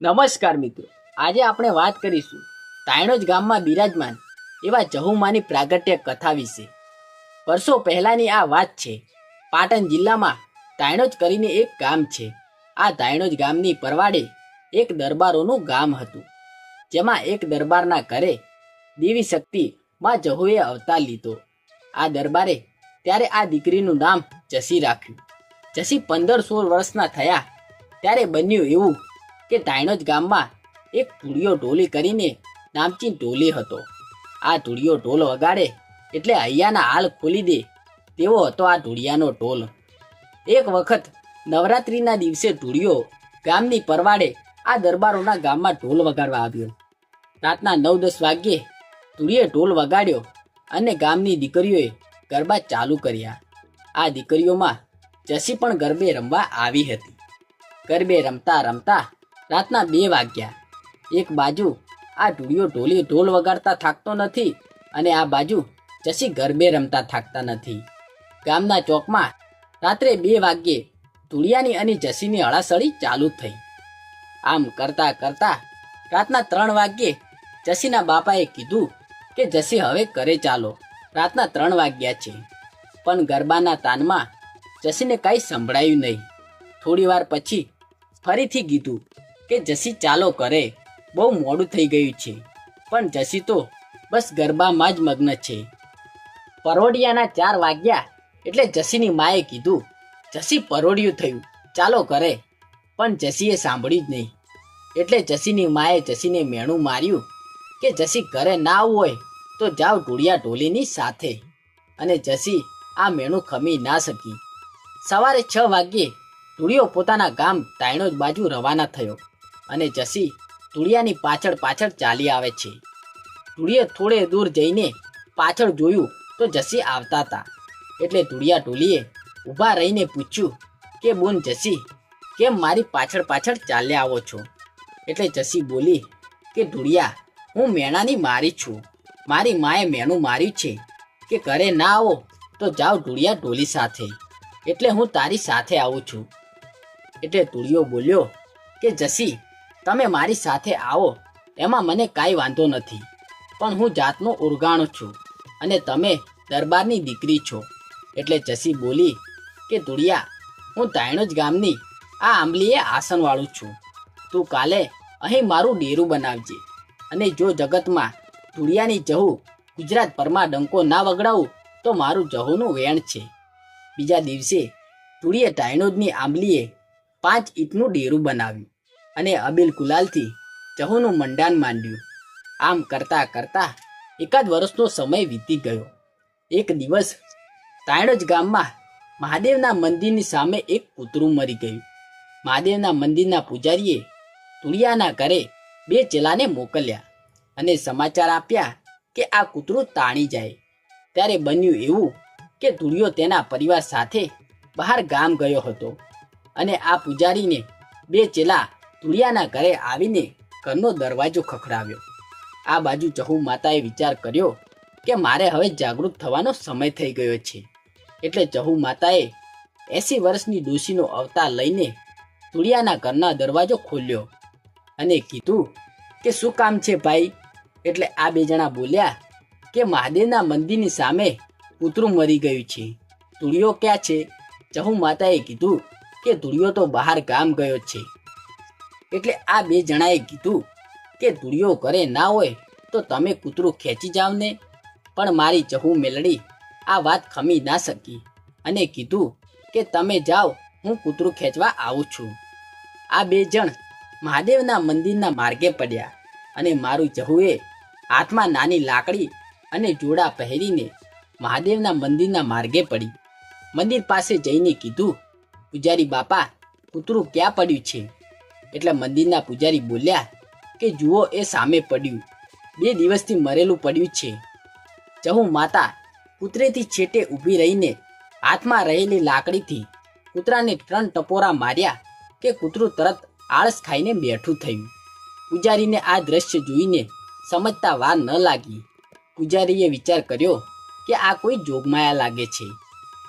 નમસ્કાર મિત્રો, આજે આપણે વાત કરીશું તાયણોજ ગામમાં બિરાજમાન એવા જહુમાની પ્રાગટ્ય કથા વિશે. વર્ષો પહેલાની આ વાત છે, પાટણ જિલ્લામાં તાયણોજ કરીને એક ગામ છે. આ તાયણોજ ગામની પરવાડે એક દરબારોનું ગામ હતું, જેમાં એક દરબારના ઘરે દેવી શક્તિ માં જહુએ અવતાર લીધો. આ દરબારે ત્યારે આ દીકરીનું નામ જસી રાખ્યું. જસી પંદર સોળ વર્ષના થયા, ત્યારે બન્યું એવું કે તાયણોજ ગામમાં એક ધૂળિયો ઢોલી કરીને નામચીન ઢોલી હતો. આ ધૂળિયો ઢોલ વગાડે એટલે અહીંયાના હાલ ખોલી દે તેવો હતો આ ઢોળિયાનો ઢોલ. એક વખત નવરાત્રિના દિવસે ઢૂળિયો ગામની પરવાડે આ દરબારોના ગામમાં ઢોલ વગાડવા આવ્યો. રાતના નવ દસ વાગ્યે ધૂળીએ ઢોલ વગાડ્યો અને ગામની દીકરીઓએ ગરબા ચાલુ કર્યા. આ દીકરીઓમાં જસી પણ ગરબે રમવા આવી હતી. ગરબે રમતા રમતા રાતના બે વાગ્યા. એક બાજુ આ ઢૂળિયો ઢોલી ઢોલ વગાડતા થાકતો નથી અને આ બાજુ જસી ગરબે રમતા થાકતા નથી. ગામના ચોકમાં રાત્રે બે વાગ્યે ધૂળિયાની અને જસીની હળાસળી ચાલુ થઈ. આમ કરતા કરતા રાતના ત્રણ વાગ્યે જસીના બાપાએ કીધું કે જસી હવે ઘરે ચાલો. રાતના ત્રણ વાગ્યા છે. પણ ગરબાના તાનમાં જસીને કાંઈ સંભળાયું નહીં. થોડી વાર પછી ફરીથી કીધું કે જસી ચાલો કરે. બહુ મોડું થઈ ગયું છે. પણ જસી તો બસ ગરબામાં જ મગ્ન છે. પરોડિયાના ચાર વાગ્યા એટલે જસીની માએ કીધું, જસી પરોડિયું થયું, ચાલો કરે. પણ જસીએ સાંભળ્યું જ નહીં. એટલે જસીની માએ જસીને મેણું માર્યું કે જસી ઘરે ના હોય તો જાઓ ઢોળિયા ઢોલીની સાથે. અને જસી આ મેણું ખમી ના શકી. સવારે છ વાગ્યે ધૂળિયો પોતાના ગામ તાયણોજ બાજુ રવાના થયો. અને જસી તુળિયાની પાછળ પાછળ ચાલી આવે છે. તુળીએ થોડે દૂર જઈને પાછળ જોયું તો જસી આવતા હતા. એટલે તુળિયા ઢોલીએ ઊભા રહીને પૂછ્યું કે, બોન જસી, કેમ મારી પાછળ પાછળ ચાલ્યા આવો છો? એટલે જસી બોલી કે ધુળિયા હું મેણાની મારી છું. મારી માએ મેણું માર્યું છે કે ઘરે ના આવો તો જાઓ ધૂળિયા ઢોલી સાથે. એટલે હું તારી સાથે આવું છું. એટલે તુળિયો બોલ્યો કે, જસી તમે મારી સાથે આવો, એમાં મને કાંઈ વાંધો નથી. પણ હું જાતનો ઉરગાણો છું અને તમે દરબારની દીકરી છો. એટલે જસી બોલી કે તુળિયા હું તાયણોજ ગામની આ આંબલીએ આસનવાળું છું. તું કાલે અહીં મારું ડેરું બનાવજે અને જો જગતમાં તુળિયાની જહુ ગુજરાત પરમાં ડંકો ના વગડાવું, તો મારું જહુનું વેણ છે. બીજા દિવસે ધૂળીએ ટાયણોજની આંબલીએ પાંચ ઈંટનું ડેરું બનાવ્યું. અને અબીલ કુલાલથી જહુનું મંડાન માંડ્યું. આમ કરતા કરતા એકાદ વર્ષનો સમય વીતી ગયો. એક દિવસ તાયણજ ગામમાં મહાદેવના મંદિરની સામે એક કૂતરું મરી ગયું. મહાદેવના મંદિરના પૂજારીએ તુળિયાના ઘરે બે ચેલાને મોકલ્યા અને સમાચાર આપ્યા કે આ કૂતરું તાણી જાય. ત્યારે બન્યું એવું કે ધૂળિયો તેના પરિવાર સાથે બહાર ગામ ગયો હતો અને આ પૂજારીને બે ચેલા ધૂળિયાના ઘરે આવીને ઘરનો દરવાજો ખખડાવ્યો. આ બાજુ ચહુ માતાએ વિચાર કર્યો કે મારે હવે જાગૃત થવાનો સમય થઈ ગયો છે. એટલે ચહુ માતાએ એસી વર્ષની ડોશીનો અવતાર લઈને તુળિયાના ઘરના દરવાજો ખોલ્યો અને કીધું કે શું કામ છે ભાઈ? એટલે આ બે જણા બોલ્યા કે મહાદેવના મંદિરની સામે કૂતરું મરી ગયું છે. તુળિયો ક્યાં છે? ચહુ માતાએ કીધું કે તુળિયો તો બહાર ગામ ગયો છે. એટલે આ બે જણાએ કીધું કે ધૂળિયો ઘરે ના હોય તો તમે કૂતરું ખેંચી જાવ ને. પણ મારી જહુ મેલડી, આ વાત ખમી ના શકી અને કીધું કે તમે જાઓ, હું કૂતરું ખેંચવા આવું છું. આ બે જણ મહાદેવના મંદિરના માર્ગે પડ્યા અને મારું જહુએ હાથમાં નાની લાકડી અને જોડા પહેરીને મહાદેવના મંદિરના માર્ગે પડી. મંદિર પાસે જઈને કીધું, પૂજારી બાપા, કૂતરું ક્યાં પડ્યું છે? એટલે મંદિરના પૂજારી બોલ્યા કે જુઓ એ સામે પડ્યું. બે દિવસથી મરેલું પડ્યું છે. જહુ માતા કૂતરેથી છેટે ઊભી રહીને હાથમાં રહેલી લાકડીથી કૂતરાને ત્રણ ટપોરા માર્યા કે કૂતરું તરત આળસ ખાઈને બેઠું થયું. પૂજારીને આ દ્રશ્ય જોઈને સમજતા વાર ન લાગી. પૂજારીએ વિચાર કર્યો કે આ કોઈ જોગમાયા લાગે છે.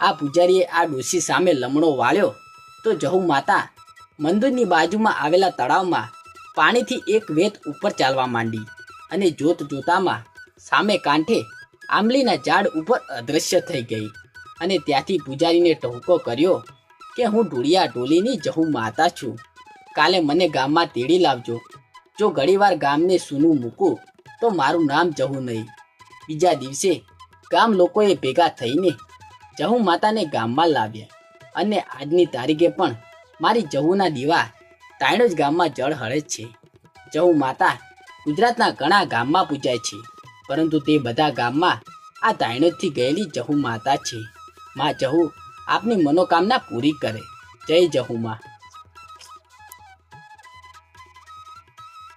આ પૂજારીએ આ ડોશી સામે લમણો વાળ્યો તો જહુ માતા મંદિરની બાજુમાં આવેલા તળાવમાં પાણીથી એક વેત ઉપર ચાલવા માંડી અને જોત જોતામાં સામે કાંઠે આંબલીના ઝાડ ઉપર અદૃશ્ય થઈ ગઈ અને ત્યાંથી પૂજારીને ટહુકો કર્યો કે હું ઢોળિયા ઢોલીની જહુ માતા છું. કાલે મને ગામમાં તેડી લાવજો. જો ઘણીવાર ગામને સૂનું મૂકું, તો મારું નામ જહુ નહીં. બીજા દિવસે ગામ લોકોએ ભેગા થઈને જહુ માતાને ગામમાં લાવ્યા અને આજની તારીખે પણ મારી જહુના દીવા તાયણો જ ગામમાં જળ હળે છે. જહુ માતા ગુજરાતના ઘણા ગામમાં પૂજાય છે, પરંતુ તે બધા ગામમાં આ તાયણોજથી ગયેલી જહુ માતા છે. માં જહુ આપની મનોકામના પૂરી કરે. જય જહુ માં